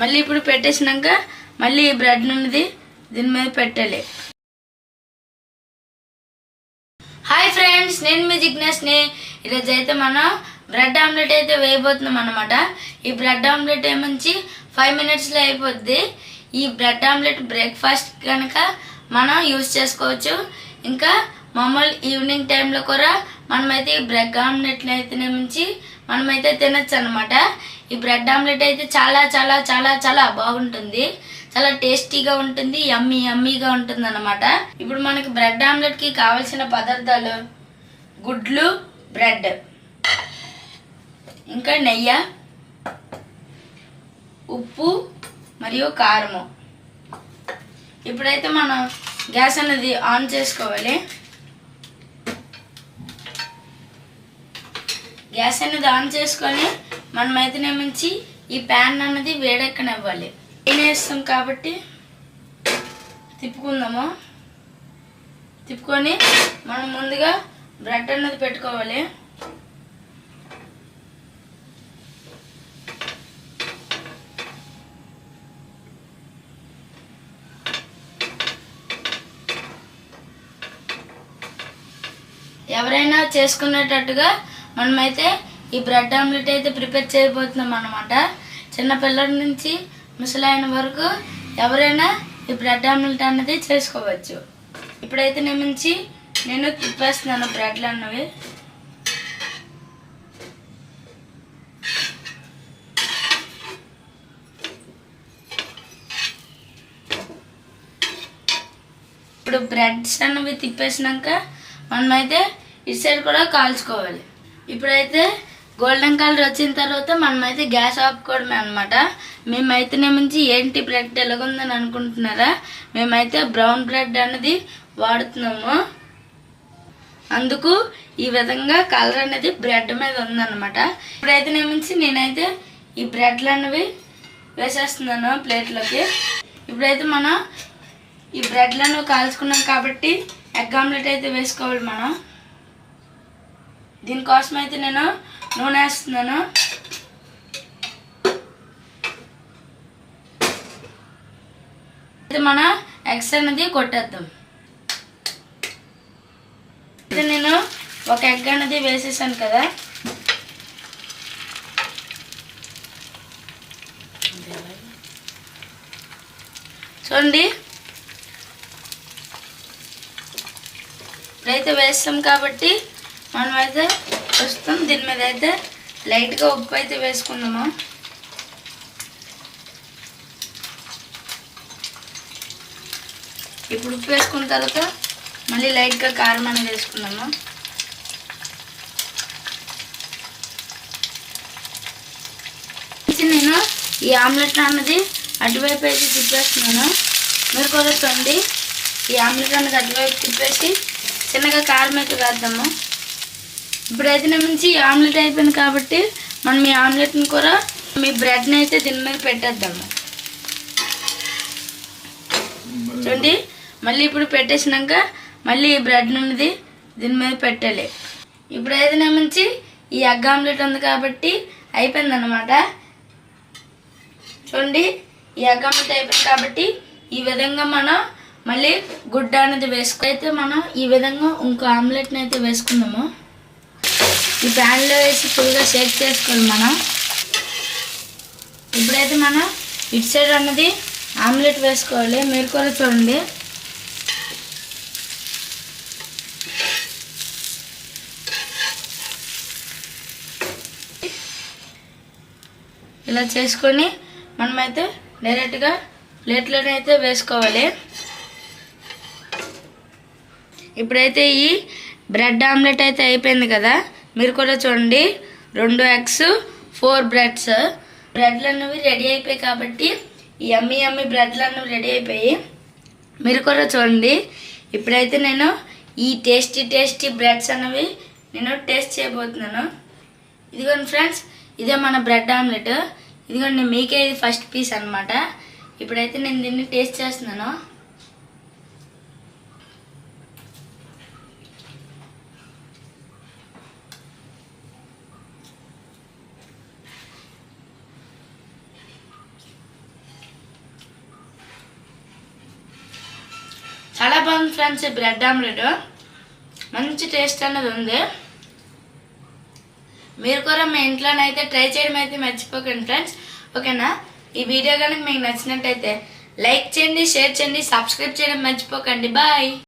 మళ్ళీ ఇప్పుడు పెట్టేసినాక మళ్ళీ ఈ బ్రెడ్ ఉన్నది దీని మీద పెట్టాలి. హాయ్ ఫ్రెండ్స్ నేను మీ జిగ్నేష్ని ఈరోజు అయితే మనం బ్రెడ్ ఆమ్లెట్ అయితే వేయబోతున్నాం అనమాట ఈ బ్రెడ్ ఆమ్లెట్ ఏమంచి ఫైవ్ మినిట్స్లో అయిపోద్ది. ఈ బ్రెడ్ ఆమ్లెట్ బ్రేక్ఫాస్ట్ కనుక మనం యూస్ చేసుకోవచ్చు. ఇంకా మామూలు ఈవినింగ్ టైంలో కూడా మనమైతే ఈ బ్రెడ్ ఆమ్లెట్ని అయితే నుంచి మనమైతే తినచ్చు అనమాట ఈ బ్రెడ్ ఆమ్లెట్ అయితే చాలా చాలా చాలా చాలా బాగుంటుంది. చాలా టేస్టీగా ఉంటుంది యమ్మీ యమ్మీగా ఉంటుంది అనమాట ఇప్పుడు మనకి బ్రెడ్ ఆమ్లెట్కి కావాల్సిన పదార్థాలు గుడ్లు బ్రెడ్. ఇంకా నెయ్యి ఉప్పు మరియు కారము. ఇప్పుడైతే మనం గ్యాస్ అనేది ఆన్ చేసుకోవాలి. గ్యాస్ అనేది ఆన్ చేసుకొని మనమైతే నుంచి ఈ ప్యాన్ అన్నది వేడెక్కనివ్వాలి. వేస్తాం కాబట్టి తిప్పుకుందాము. తిప్పుకొని మనం ముందుగా బ్రెడ్ అన్నది పెట్టుకోవాలి. ఎవరైనా చేసుకునేటట్టుగా మనమైతే ఈ బ్రెడ్ ఆమ్లెట్ అయితే ప్రిపేర్ చేయబోతున్నాం అనమాట చిన్నపిల్లల నుంచి ముసలైన వరకు ఎవరైనా ఈ బ్రెడ్ ఆమ్లెట్ అన్నది చేసుకోవచ్చు. ఇప్పుడైతే నేను నుంచి నేను తిప్పేస్తున్నాను బ్రెడ్లు అన్నవి. ఇప్పుడు బ్రెడ్స్ అన్నవి తిప్పేసినాక మనమైతే ఇటు సైడ్ కూడా కాల్చుకోవాలి. ఇప్పుడైతే గోల్డెన్ కలర్ వచ్చిన తర్వాత మనమైతే గ్యాస్ ఆపుకోవడమే అనమాట మేమైతే నుంచి ఏంటి బ్రెడ్ ఎలాగుందని అనుకుంటున్నారా? మేమైతే బ్రౌన్ బ్రెడ్ అనేది వాడుతున్నాము. అందుకు ఈ విధంగా కలర్ అనేది బ్రెడ్ మీద ఉందన్నమాట. ఇప్పుడైతే నుంచి నేనైతే ఈ బ్రెడ్లు అనేవి వేసేస్తున్నాను ప్లేట్లోకి ఇప్పుడైతే మనం ఈ బ్రెడ్లను కాల్చుకున్నాం కాబట్టి ఎగ్ ఆమ్లెట్ అయితే వేసుకోవాలి మనం. దీనికోసం అయితే నేను నూనె వేస్తున్నాను. అయితే మన ఎగ్స్ అనేది కొట్టేద్దాం. అయితే నేను ఒక ఎగ్ అనేది వేసేసాను కదా. చూడండి. ఇప్పుడైతే వేస్తాం కాబట్టి మనం అయితే ప్రస్తుతం దీని మీద అయితే లైట్గా ఉప్పు అయితే వేసుకుందాము? ఇప్పుడు ఉప్పు వేసుకున్న తర్వాత మళ్ళీ లైట్గా కారం అనేది వేసుకుందాము? నేను ఈ ఆమ్లెట్ అన్నది అటువైపు వేసి తిప్పేస్తున్నాను. మీరు కూడా చూడండి ఈ ఆమ్లెట్ అన్నది అటువైపు తిప్పేసి చిన్నగా కారం అయితే వేద్దాము? ఇప్పుడైతే నుంచి ఆమ్లెట్ అయిపోయింది కాబట్టి మనం ఈ ఆమ్లెట్ని కూడా మీ బ్రెడ్ని అయితే దీని మీద పెట్టేద్దాము చూడండి మళ్ళీ ఇప్పుడు పెట్టేసినాక మళ్ళీ ఈ బ్రెడ్ ఉన్నది దీని మీద పెట్టాలి. ఇప్పుడైతే నుంచి ఈ ఎగ్ ఆమ్లెట్ ఉంది కాబట్టి అయిపోయింది అనమాట చూడండి ఈ ఎగ్ ఆమ్లెట్ అయిపోయింది కాబట్టి ఈ విధంగా మనం మళ్ళీ గుడ్డ అనేది వేసుకు అయితే మనం ఈ విధంగా ఇంకో ఆమ్లెట్ని అయితే వేసుకుందాము. ఈ ప్యాన్లో వేసి ఫుల్గా షేక్ చేసుకోవాలి మనం. ఇప్పుడైతే మనం ఇటు సైడ్ అన్నది ఆమ్లెట్ వేసుకోవాలి. మీరు కూడా చూడండి. ఇలా చేసుకొని మనమైతే డైరెక్ట్గా ప్లేట్లోనే అయితే వేసుకోవాలి. ఇప్పుడైతే ఈ బ్రెడ్ ఆమ్లెట్ అయితే అయిపోయింది కదా. మీరు కూడా చూడండి. రెండు ఎగ్స్ ఫోర్ బ్రెడ్స్. బ్రెడ్లు అనేవి రెడీ అయిపోయాయి కాబట్టి ఈ అమ్మి అమ్మి బ్రెడ్లు అనేవి రెడీ అయిపోయి మీరు కూడా చూడండి. ఇప్పుడైతే నేను ఈ టేస్టీ టేస్టీ బ్రెడ్స్ అనేవి నేను టేస్ట్ చేయబోతున్నాను. ఇదిగోండి ఫ్రెండ్స్ ఇదే మన బ్రెడ్ ఆమ్లెట్. ఇదిగోండి మీకే ఇది ఫస్ట్ పీస్ అన్నమాట. ఇప్పుడైతే నేను దీన్ని టేస్ట్ చేస్తున్నాను. బాగుంది ఫ్రెండ్స్ ఈ బ్రెడ్ ఆమ్లెట్ మంచి టేస్ట్ అనేది ఉంది. మీరు కూడా మీ ఇంట్లోనైతే ట్రై చేయడం అయితే మర్చిపోకండి ఫ్రెండ్స్. ఓకేనా? ఈ వీడియో కనుక మీకు నచ్చినట్టయితే లైక్ చేయండి షేర్ చేయండి సబ్స్క్రైబ్ చేయడం మర్చిపోకండి. బాయ్!